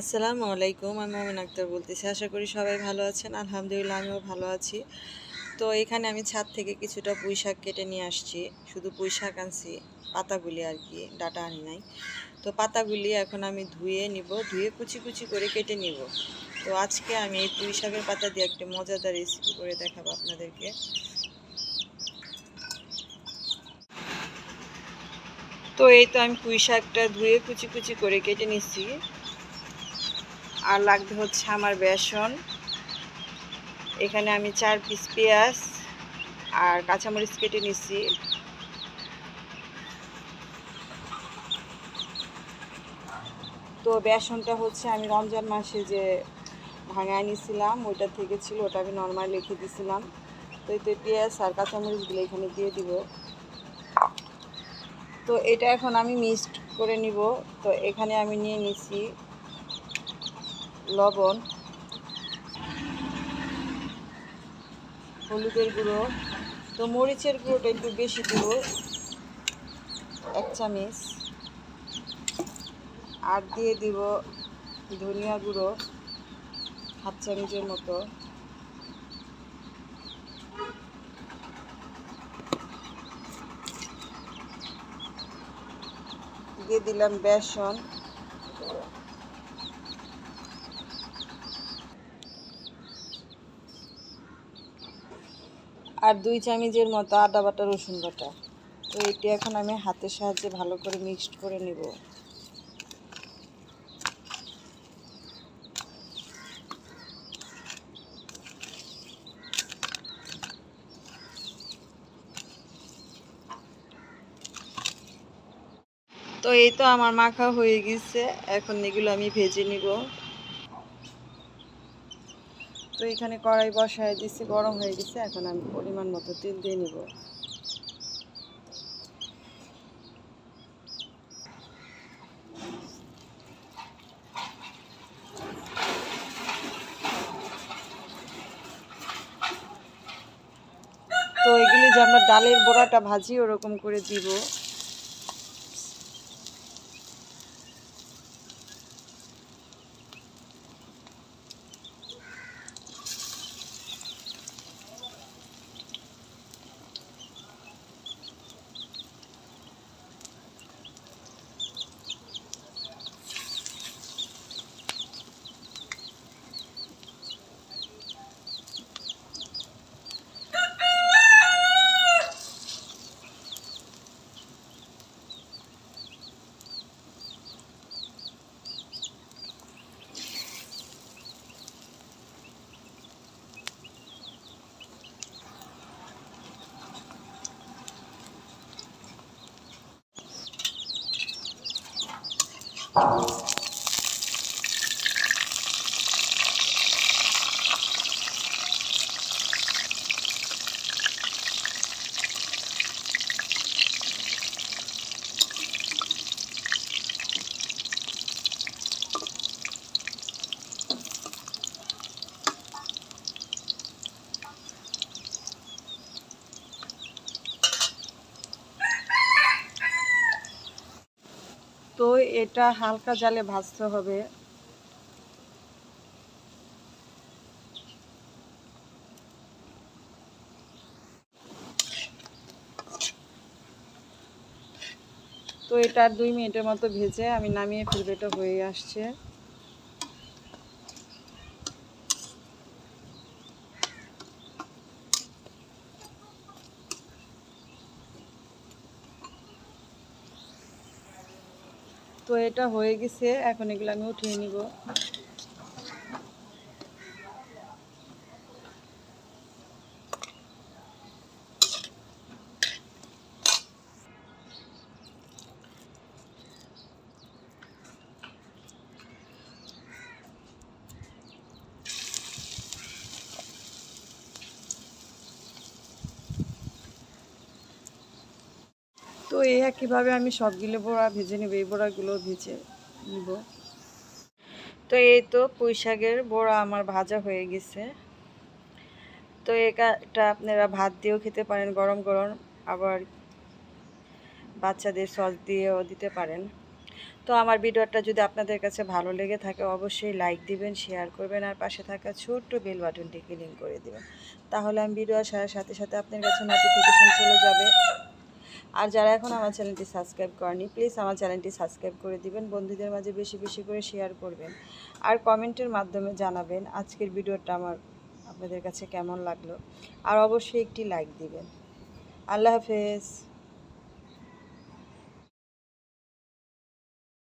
আসসালামু আলাইকুম, আমি মোমিন আক্তার বলতেছি। আশা করি সবাই ভালো আছেন। আলহামদুলিল্লাহ, আমিও ভালো আছি। তো এখানে আমি ছাদ থেকে কিছুটা পুঁই শাক কেটে নিয়ে আসছি। শুধু পুঁই শাক আনছি, পাতাগুলি আর কি, ডাটা আনি নাই। তো পাতাগুলি এখন আমি ধুয়ে নিব, ধুয়ে কুচি কুচি করে কেটে নিব। তো আজকে আমি এই পুঁই শাকের পাতা দিয়ে একটা মজাদার রেসিপি করে দেখাবো আপনাদেরকে। তো এই তো আমি পুঁই শাকটা ধুয়ে কুচি কুচি করে কেটে নিচ্ছি। আর লাগবে হচ্ছে আমার বেসন। এখানে আমি চার পিস পেঁয়াজ আর কাঁচামরিচ কেটে নিচ্ছি তো বেসনটা হচ্ছে আমি রমজান মাসে যে ভাঙায় নিয়েছিলাম ওইটা থেকে ছিল, ওটা আমি নর্মাল রেখে দিয়েছিলাম তো এতে পেঁয়াজ আর কাঁচামরিচগুলো এখানে দিয়ে দিব। তো এটা এখন আমি মিক্সড করে নিব। তো এখানে আমি নিয়ে নিছি লবণ, হলুদের গুঁড়ো, তো মরিচের গুঁড়োটা একটু বেশি দেব এক চামচ। আর দিয়ে দিব ধনিয়া গুঁড়ো, হাফ চামচের মতো। দিয়ে দিলাম বেসন। আর দুই চামচের মতো আদা বাটা, রসুন বাটা। তো এটি এখন আমি হাতের সাহায্যে ভালো করে মিক্সড করে নিব। তো এই তো আমার মাখা হয়ে গেছে। এখন এগুলো আমি ভেজে নিব। তো এখানে কড়াই বসায় দিচ্ছি গরম হয়ে গেছে, এখন আমি পরিমাণ মতো তেল দিয়ে নিব। তো এগুলি যে আমরা ডালের বড়াটা ভাজি ওরকম করে দিব। Tchau! তো এটা হালকা জালে ভাজতে হবে। তো এটা দুই মিনিটের মতো ভেজে আমি নামিয়ে ফেলব, এটা হয়ে আসছে। তো এটা হয়ে গেছে এখন এগুলো আমি উঠিয়ে নিব। তো এই একইভাবে আমি সবগুলো বড়া ভেজে নেব, এই বড়াগুলো ভেজে নিব। তো এই তো পুঁই শাকের বড়া আমার ভাজা হয়ে গেছে। তো এটা আপনারা ভাত দিয়েও খেতে পারেন, গরম গরম আবার বাচ্চাদের সস দিয়েও দিতে পারেন। তো আমার ভিডিওটা যদি আপনাদের কাছে ভালো লেগে থাকে অবশ্যই লাইক দিবেন, শেয়ার করবেন আর পাশে থাকা ছোট্ট বেল বাটনটি ক্লিক করে দিবেন। তাহলে আমি ভিডিও আসার সাথে সাথে আপনার কাছে নোটিফিকেশন চলে যাবে। আর যারা এখন আমার চ্যানেলটি সাবস্ক্রাইব করেনি প্লিজ আমার চ্যানেলটি সাবস্ক্রাইব করে দিবেন, বন্ধুদের মাঝে বেশি বেশি করে শেয়ার করবেন। আর কমেন্টের মাধ্যমে জানাবেন আজকের ভিডিওটা আমার আপনাদের কাছে কেমন লাগল। আর অবশ্যই একটি লাইক দিবেন। আল্লাহ হাফেজ।